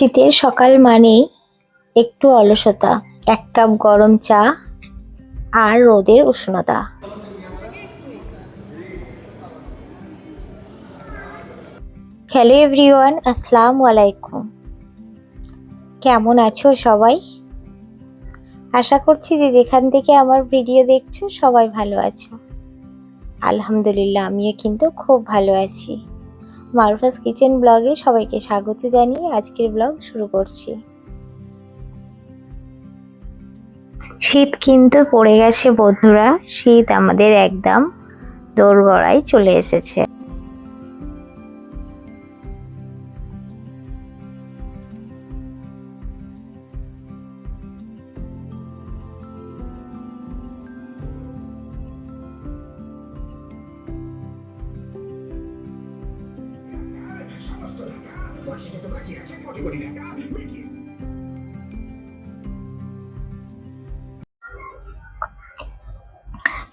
শীতের সকাল মানেই একটু অলসতা, এক কাপ গরম চা আর রোদের উষ্ণতা। হ্যালো এভরিওয়ান, আসসালামু আলাইকুম। কেমন আছো সবাই? আশা করছি যে যেখান থেকে আমার ভিডিও দেখছ সবাই ভালো আছো। আলহামদুলিল্লাহ, আমিও কিন্তু খুব ভালো আছি। মারুফাস কিচেন ব্লগে সবাইকে স্বাগত জানিয়ে আজকের ব্লগ শুরু করছি। শীত কিন্তু পড়ে গেছে বন্ধুরা, শীত আমাদের একদম দোরগড়ায় চলে এসেছে।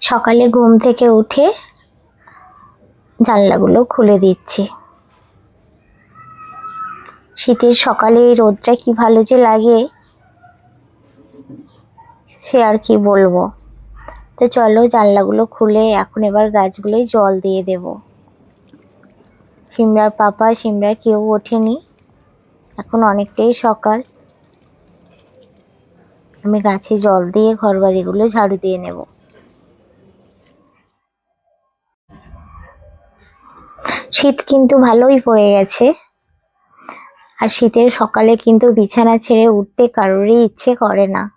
সকালে ঘুম থেকে উঠে জানলাগুলো খুলে দিচ্ছি। শীতের সকালে এই রোদটা কি ভালো যে লাগে, সে আর কি বলব। তো চলো জানলাগুলো খুলে এখন এবার গাছগুলোই জল দিয়ে দেব। সিমরার পাপা, সিমরা কেউ ওঠেনি। এখন অনেকটাই সকাল। আমি গাছে জল দিয়ে ঘর বাড়িগুলো ঝাড়ু দিয়ে নেব। শীত কিন্তু ভালোই পড়ে গেছে। আর শীতের সকালে কিন্তু বিছানা ছেড়ে উঠতে কারোরই ইচ্ছে করে না।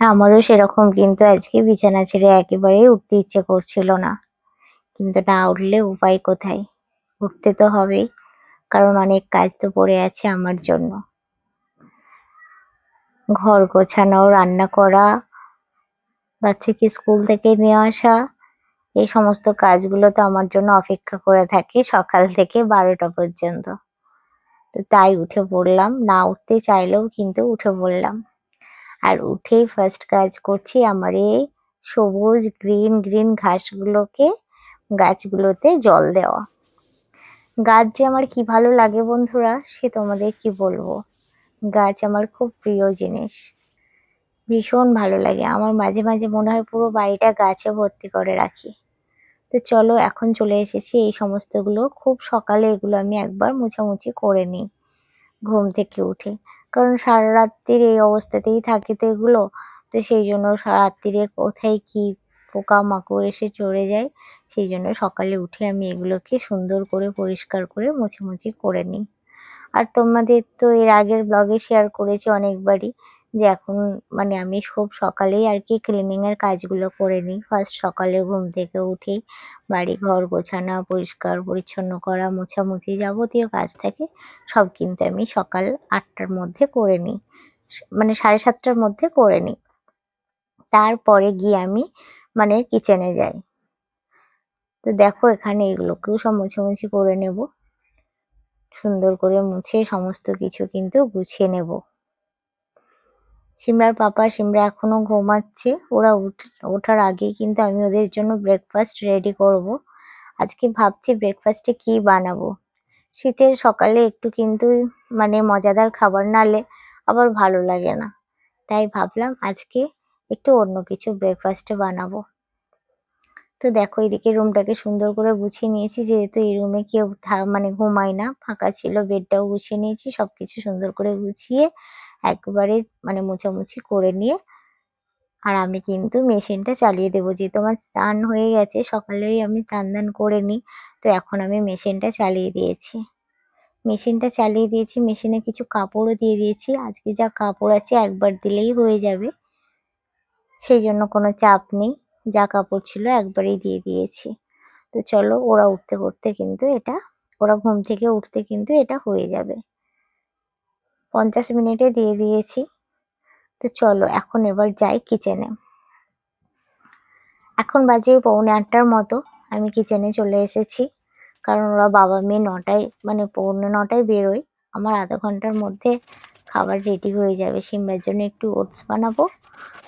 আমারও সেরকম কিন্তু আজকে বিছানা ছেড়ে একেবারেই উঠতে ইচ্ছে করছিল না। কিন্তু না উঠলে উপায় কোথায়? উঠতে তো হবেই, কারণ অনেক কাজ তো পড়ে আছে আমার জন্য। ঘর গোছানো, রান্না করা, বাচ্চাকে স্কুল থেকে নিয়ে আসা, এই সমস্ত কাজগুলো তো আমার জন্য অপেক্ষা করে থাকে সকাল থেকে বারোটা পর্যন্ত। তো তাই উঠে পড়লাম, না উঠতে চাইলেও কিন্তু উঠে পড়লাম। আর উঠেই ফার্স্ট কাজ করছি আমার এই সবুজ গ্রিন গ্রিন ঘাসগুলোকে গাছগুলোতে জল দেওয়া। গাছ যে আমার কি ভালো লাগে বন্ধুরা, সে তোমাদের কি বলব? গাছ আমার খুব প্রিয় জিনিস। ভীষণ ভালো লাগে। আমার মাঝে মাঝে মনে হয় পুরো বাড়িটা গাছে ভর্তি করে রাখি। তো চলো, এখন চলে এসেছি এই সমস্তগুলো। খুব সকালে এগুলো আমি একবার মোছামুছি করে নিই ঘুম থেকে উঠে। কারণ সারা রাত্রির এই অবস্থাতেই থাকে তো এগুলো। তো সেই জন্য রাত্রিরে কোথায় কি পোকা মাকড় এসে চড়ে যায় সেই জন্য সকালে উঠে আমি এগুলোকে সুন্দর করে পরিষ্কার করে মোছামুছি করে নিই। আর তোমাদের তো এর আগের ব্লগে শেয়ার করেছি অনেকবারই যে এখন মানে আমি খুব সকালেই আর কি ক্লিনিং এর কাজগুলো করে নিই। ফার্স্ট সকালে ঘুম থেকে উঠেই বাড়ি ঘর গোছানো, পরিষ্কার পরিচ্ছন্ন করা, মোছামুছি যাবতীয় কাজ থাকে সব কিন্তু আমি সকাল আটটার মধ্যে করে নিই। মানে সাড়ে সাতটার মধ্যে করে নিই। তারপরে গিয়ে আমি মানে কিচেনে যাই। তো দেখো এখানে এগুলোকেও সব মোছামুছি করে নেব। সুন্দর করে মুছে সমস্ত কিছু কিন্তু গুছিয়ে নেব। সিমরার পাপা, সিমরা এখনও ঘুমাচ্ছে। ওরা ওঠার আগেই কিন্তু আমি ওদের জন্য ব্রেকফাস্ট রেডি করব। আজকে ভাবছি ব্রেকফাস্টে কি বানাবো? শীতের সকালে একটু কিন্তু মানে মজাদার খাবার নালে আবার ভালো লাগে না। তাই ভাবলাম আজকে একটু অন্য কিছু ব্রেকফাস্টে বানাবো। তো দেখো, এদিকে রুমটাকে সুন্দর করে গুছিয়ে নিয়েছি। যেহেতু এই রুমে কেউ মানে ঘুমায় না, ফাঁকা ছিল বেডটাও গুছিয়ে নিয়েছি, সবকিছু সুন্দর করে গুছিয়ে একবারে মানে মোছামুছি করে নিয়ে আর আমি কিন্তু মেশিনটা চালিয়ে দেবো। যেহেতু আমার স্নান হয়ে গেছে, সকালেই আমি স্নান দান করে নিই, তো এখন আমি মেশিনটা চালিয়ে দিয়েছি। মেশিনটা চালিয়ে দিয়েছি, মেশিনে কিছু কাপড়ও দিয়ে দিয়েছি। আজকে যা কাপড় আছে একবার দিলেই হয়ে যাবে, সেই জন্য কোনো চাপ নেই। যা কাপড় ছিল একবারেই দিয়ে দিয়েছি। তো চলো ওরা উঠতে উঠতে কিন্তু এটা, ওরা ঘুম থেকে উঠতে কিন্তু এটা হয়ে যাবে। পঞ্চাশ মিনিটে দিয়ে দিয়েছি। তো চলো এখন এবার যাই কিচেনে এখন বাজে পৌনে আটটার মতো, আমি কিচেনে চলে এসেছি। কারণ ওরা বাবা মেয়ে নটায় মানে পৌনে নটায় বেরোয়। আমার আধা ঘণ্টার মধ্যে খাবার রেডি হয়ে যাবে। সিমরার জন্য একটু ওটস বানাবো।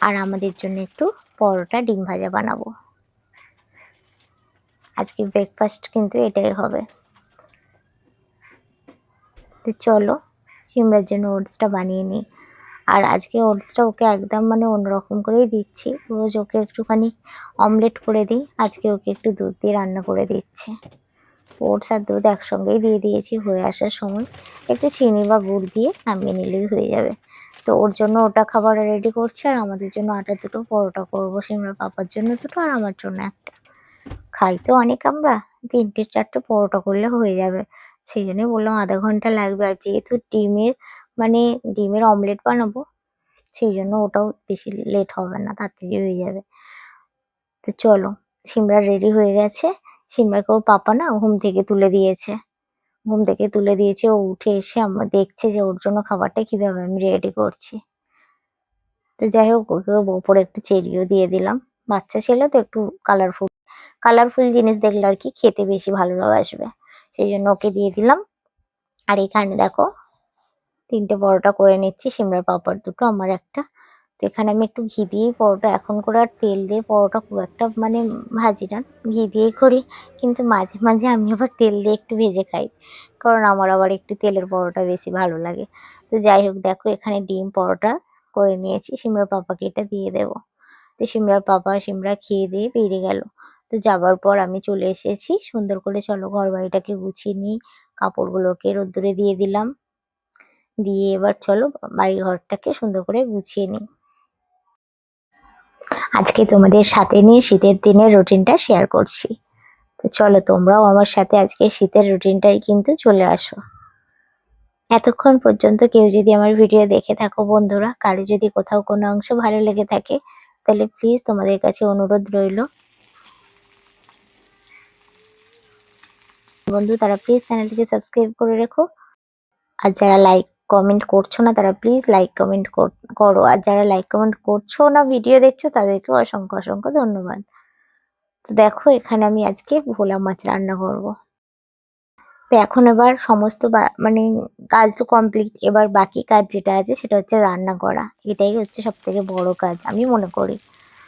আর আমাদের জন্য একটু পরোটা ডিম ভাজা বানাবো। আজকে ব্রেকফাস্ট কিন্তু এটাই হবে। তো চলো, সিমরার জন্য ওটসটা বানিয়ে নিই। আর আজকে ওটসটা ওকে একদম মানে অন্যরকম করেই দিচ্ছি। রোজ ওকে একটুখানি অমলেট করে দিই, আজকে ওকে একটু দুধ দিয়ে রান্না করে দিচ্ছি। ওটস আর দুধ একসঙ্গেই দিয়ে দিয়েছি হয়ে আসার সময়। একটু চিনি বা গুড় দিয়ে নামিয়ে নিলেই হয়ে যাবে। তো ওর জন্য ওটা খাবার রেডি করছি আর আমাদের জন্য আটার দুটো, পরোটা করব সিমরা পাপার জন্য দুটো আর আমার জন্য একটা। খাই তো অনেক আমরা, তিনটে চারটে পরোটা করলে হয়ে যাবে। সেই জন্যই বললাম আধা ঘণ্টা লাগবে আর যেহেতু ডিমের মানে ডিমের অমলেট বানাবো, সেই জন্য ওটাও বেশি লেট হবে না, তাড়াতাড়ি হয়ে যাবে। তো চলো সিমরা রেডি হয়ে গেছে। সিমরাকে ওর পাপা না ঘুম থেকে তুলে দিয়েছে। ঘুম থেকে তুলে দিয়েছে, ও উঠে এসে আমার দেখছে যে ওর জন্য খাবারটা কীভাবে আমি রেডি করছি। তো যাই হোক, ওকে ওপরে একটু চেরিও দিয়ে দিলাম। বাচ্চা ছেলে তো একটু কালারফুল কালারফুল জিনিস দেখলে আর কি খেতে বেশি ভালোবাসবে সেই জন্য ওকে দিয়ে দিলাম। আর এখানে দেখো, তিনটে পরোটা করে নিচ্ছি সিমরার পাপড় দুটো, আমার একটা। তো এখানে আমি একটু ঘি দিয়েই পরোটা, এখন করে আর তেল দিয়ে পরোটা খুব একটা মানে ভাজি না। ঘি দিয়েই করি, কিন্তু মাঝে মাঝে আমি আবার তেল দিয়ে একটু ভেজে খাই, কারণ আমার আবার একটু তেলের পরোটা বেশি ভালো লাগে। তো যাই হোক, দেখো এখানে ডিম পরোটা করে নিয়েছি, সিমরার পাপাকে এটা দিয়ে দেবো। তো সিমরার পাপা, সিমরা খেয়ে দিয়ে বেরিয়ে গেল। তো যাবার পর আমি চলে এসেছি, সুন্দর করে চলো ঘর বাড়িটাকে গুছিয়ে নিই, কাপড়গুলোকে রোদ্দুরে দিয়ে দিলাম। দিয়ে এবার চলো বাড়ি ঘরটাকে সুন্দর করে গুছিয়ে নিই। আজকে তোমাদের সাথে নিয়ে শীতের দিনের রুটিনটা শেয়ার করছি। তো চলো, তোমরাও আমার সাথে আজকে শীতের রুটিনটাই কিন্তু চলে আসো। এতক্ষণ পর্যন্ত কেউ যদি আমার ভিডিও দেখে থাকো বন্ধুরা, কারও যদি কোথাও কোনো অংশ ভালো লেগে থাকে, তাহলে প্লিজ তোমাদের কাছে অনুরোধ রইল। বন্ধু, তারা প্লিজ চ্যানেলটিকে সাবস্ক্রাইব করে রেখো। আর যারা লাইক কমেন্ট করছ না, তারা প্লিজ লাইক কমেন্ট করো আর যারা লাইক কমেন্ট করছ না ভিডিও দেখছ, তাদেরকেও অসংখ্য অসংখ্য ধন্যবাদ। তো দেখো, এখানে আমি আজকে ভোলা মাছ রান্না করব। তো এখন এবার সমস্ত মানে কাজ তো কমপ্লিট এবার বাকি কাজ যেটা আছে, সেটা হচ্ছে রান্না করা। এটাই হচ্ছে সব থেকে বড় কাজ, আমি মনে করি।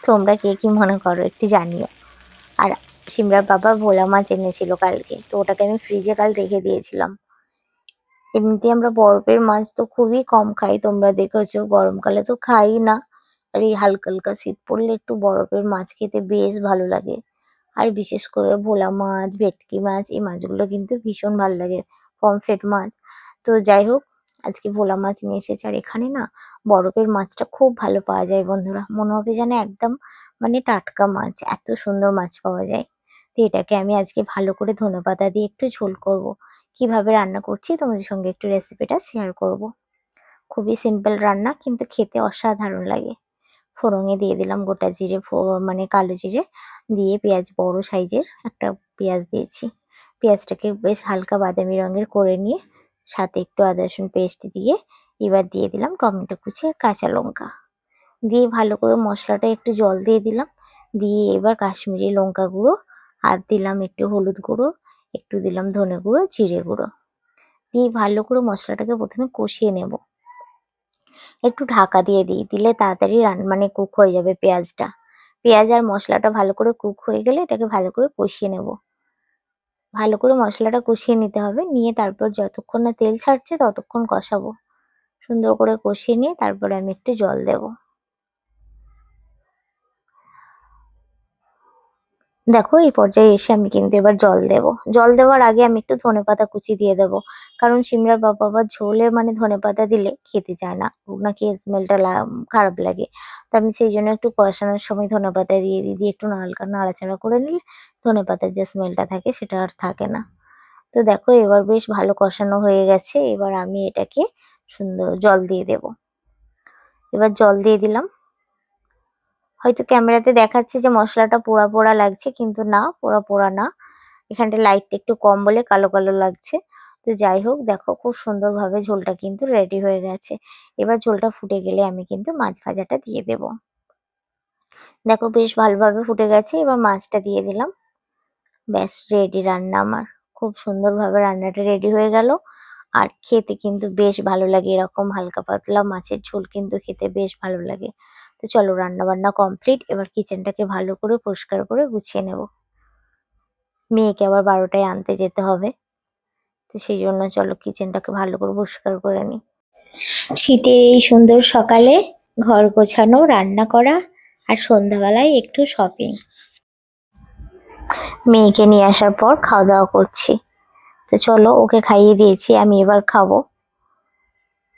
তোমরা কে কি মনে করো, একটু জানিও। আর সিমরার বাবা ভোলা মাছ এনেছিল কালকে, তো ওটাকে আমি ফ্রিজে কাল রেখে দিয়েছিলাম। এমনিতে আমরা বরফের মাছ তো খুবই কম খাই, তোমরা দেখেছ গরমকালে তো খাই না। আর এই হালকা হালকা শীত পড়লে একটু বরফের মাছ খেতে বেশ ভালো লাগে। আর বিশেষ করে ভোলা মাছ, ভেটকি মাছ, এই মাছগুলো কিন্তু ভীষণ ভালো লাগে পমফ্রেট মাছ। তো যাই হোক, আজকে ভোলা মাছ নিয়ে এসেছে আর এখানে না বরফের মাছটা খুব ভালো পাওয়া যায় বন্ধুরা। মনে হবে যেন একদম মানে টাটকা মাছ, এত সুন্দর মাছ পাওয়া যায়। তো এটাকে আমি আজকে ভালো করে ধনেপাতা দিয়ে একটু ঝোল করব। কীভাবে রান্না করছি, তোমাদের সঙ্গে একটু রেসিপিটা শেয়ার করব। খুবই সিম্পল রান্না, কিন্তু খেতে অসাধারণ লাগে। ফোড়ঙে দিয়ে দিলাম গোটা জিরে মানে কালো জিরে, দিয়ে পেঁয়াজ বড় সাইজের একটা পেঁয়াজ দিয়েছি। পেঁয়াজটাকে বেশ হালকা বাদামি রঙের করে নিয়ে, সাথে একটু আদা, রসুন পেস্ট দিয়ে এবার দিয়ে দিলাম টমেটো কুচি আর কাঁচা লঙ্কা। দিয়ে ভালো করে মশলাটা একটু জল দিয়ে দিলাম। দিয়ে এবার কাশ্মীরি লঙ্কা গুঁড়ো, আর দিলাম একটু হলুদ গুঁড়ো একটু দিলাম ধনে গুঁড়ো, জিরে গুঁড়ো। দিয়ে ভালো করে মশলাটাকে প্রথমে কষিয়ে নেব। একটু ঢাকা দিয়ে দিই, দিলে তাড়াতাড়ি রান মানে কুক হয়ে যাবে পেঁয়াজটা। পেঁয়াজ আর মশলাটা ভালো করে কুক হয়ে গেলে এটাকে ভালো করে কষিয়ে নেব। ভালো করে মশলাটা কষিয়ে নিতে হবে, নিয়ে তারপর যতক্ষণ না তেল ছাড়ছে ততক্ষণ কষাবো। সুন্দর করে কষিয়ে নিয়ে তারপরে আমি একটু জল দেবো। দেখো, এই পর্যায়ে এসে আমি কিন্তু এবার জল দেব। জল দেওয়ার আগে আমি একটু ধনেপাতা কুচি দিয়ে দেবো। কারণ সিমরার বাবা আবার ঝোলে মানে ধনেপাতা দিলে খেতে চায় না। নাকি স্মেলটা খারাপ লাগে। তো আমি সেই জন্য একটু কষানোর সময় ধনেপাতা দিয়ে দিই। দিয়ে একটু হালকা নাড়াচাড়া করে নিলে ধনেপাতার যে স্মেলটা থাকে সেটা আর থাকে না। তো দেখো, এবার বেশ ভালো কষানো হয়ে গেছে। এবার আমি এটাকে সুন্দর জল দিয়ে দেব। এবার জল দিয়ে দিলাম। হয়তো ক্যামেরাতে দেখাচ্ছে যে মশলাটা পোড়া পোড়া লাগছে, কিন্তু না, পোড়া পোড়া না। এখানটা লাইটটা একটু কম বলে কালো কালো লাগছে। তো যাই হোক, দেখো খুব সুন্দরভাবে ঝোলটা কিন্তু রেডি হয়ে গেছে। এবার ঝোলটা ফুটে গেলে আমি কিন্তু মাছ ভাজাটা দিয়ে দেব। দেখো বেশ ভালোভাবে ফুটে গেছে, এবার মাছটা দিয়ে দিলাম। ব্যাস রেডি রান্না আমার। খুব সুন্দরভাবে রান্নাটা রেডি হয়ে গেল। আর খেতে কিন্তু বেশ ভালো লাগে, এরকম হালকা পাতলা মাছের ঝোল কিন্তু খেতে বেশ ভালো লাগে। তো চলো রান্না বান্না কমপ্লিট এবার কিচেনটাকে ভালো করে, পরিষ্কার করে গুছিয়ে নেব। মেয়েকে আবার বারোটায় আনতে যেতে হবে। তো সেই জন্য চলো কিচেনটাকে ভালো করে, পরিষ্কার করে নিই। শীতে এই সুন্দর সকালে ঘর গোছানো, রান্না করা আর সন্ধ্যাবেলায় একটু শপিং মেয়েকে নিয়ে আসার পর খাওয়া দাওয়া করছি। তো চলো ওকে খাইয়ে দিয়েছি, আমি এবার খাব।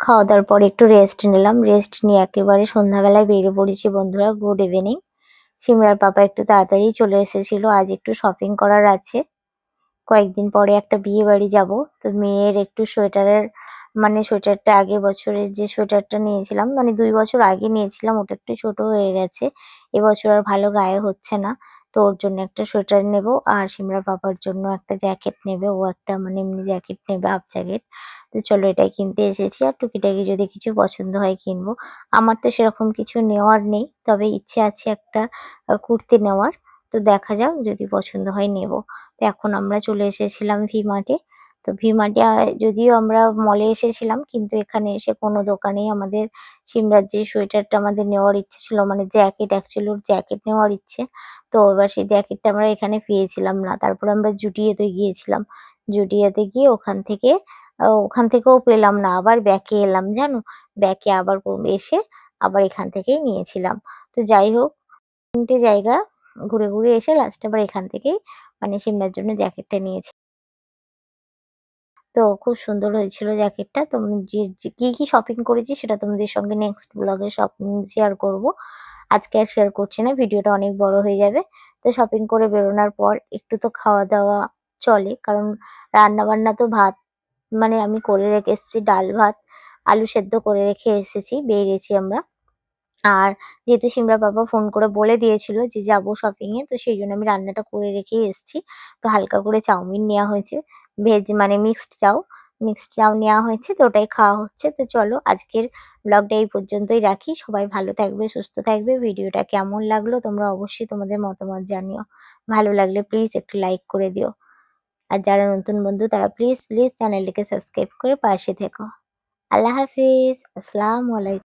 খাওয়া দাওয়ার পর একটু রেস্ট নিলাম। রেস্ট নিয়ে একেবারে সন্ধ্যাবেলায় বেরিয়ে পড়েছি বন্ধুরা। গুড ইভিনিং সিমরার পাপা একটু তাড়াতাড়ি চলে এসেছিল। আজ একটু শপিং করার আছে। কয়েকদিন পরে একটা বিয়ে বাড়ি যাব। তো মেয়ের একটু সোয়েটারের মানে সোয়েটারটা আগের বছরের যে সোয়েটারটা নিয়েছিলাম মানে দুই বছর আগে নিয়েছিলাম, ওটা একটু ছোট হয়ে গেছে। এবছর আর ভালো গায়ে হচ্ছে না। তো ওর জন্য একটা সোয়েটার নেব আর সিমরার বাবার জন্য একটা জ্যাকেট নেবে। ও একটা মানে এমনি জ্যাকেট নেবে, হাফ জ্যাকেট। তো চলো এটাই কিনতে এসেছি আর টুকিটাকি যদি কিছু পছন্দ হয় কিনবো। আমার তো সেরকম কিছু নেওয়ার নেই, তবে ইচ্ছে আছে একটা কুর্তি নেওয়ার। তো দেখা যাক, যদি পছন্দ হয় নেব। তো এখন আমরা চলে এসেছিলাম ভি মার্টে। তো ভি মার্টে যদিও আমরা মলে এসেছিলাম, কিন্তু এখানে এসে কোনো দোকানেই আমাদের সিমরার যে সোয়েটারটা আমাদের নেওয়ার ইচ্ছে ছিল মানে জ্যাকেট অ্যাকচুয়ালি ওর জ্যাকেট নেওয়ার ইচ্ছে। তো এবার সেই জ্যাকেটটা আমরা এখানে পেয়েছিলাম না, তারপর আমরা জুডিওতে গিয়েছিলাম। জুডিওতে গিয়ে ওখান থেকে ওখান থেকেও পেলাম না, আবার ব্যাকে এলাম, জানো? ব্যাকে আবার এসে আবার এখান থেকেই নিয়েছিলাম। তো যাই হোক, তিনটে জায়গা ঘুরে ঘুরে এসে লাস্টে আবার এখান থেকেই মানে সিমরার জন্য জ্যাকেটটা নিয়েছি। তো খুব সুন্দর হয়েছিল জ্যাকেটটা। তো যে কি কি শপিং করেছি সেটা তোমাদের সঙ্গে নেক্সট ব্লগে শপিং শেয়ার করব। আজকে আর শেয়ার করছি না, ভিডিওটা অনেক বড় হয়ে যাবে। তো শপিং করে বেরোনোর পর একটু তো খাওয়া দাওয়া চলে, কারণ রান্না বান্না তো ভাত মানে আমি করে রেখে এসেছি, ডাল ভাত, আলু সেদ্ধ করে রেখে এসেছি, বেরিয়েছি আমরা। আর যেহেতু সিমরা বাবা ফোন করে বলে দিয়েছিল যে, যাব শপিং এ তো সেই জন্য আমি রান্নাটা করে রেখেই এসেছি। তো হালকা করে চাউমিন নেওয়া হয়েছে। ভেজ মানে মিক্সড চাউ মিক্সড চাউ নেওয়া হয়েছে, তো ওটাই খাওয়া হচ্ছে। তো চলো, আজকের ব্লগটা এই পর্যন্তই রাখি। সবাই ভালো থাকবে, সুস্থ থাকবে। ভিডিওটা কেমন লাগল তোমরা অবশ্যই তোমাদের মতামত জানিও। ভালো লাগলে প্লিজ একটু লাইক করে দিও। আর যারা নতুন বন্ধু, তারা প্লিজ প্লিজ চ্যানেলটিকে সাবস্ক্রাইব করে পাশে থেকো। আল্লাহ হাফিজ। আসসালামু আলাইকুম।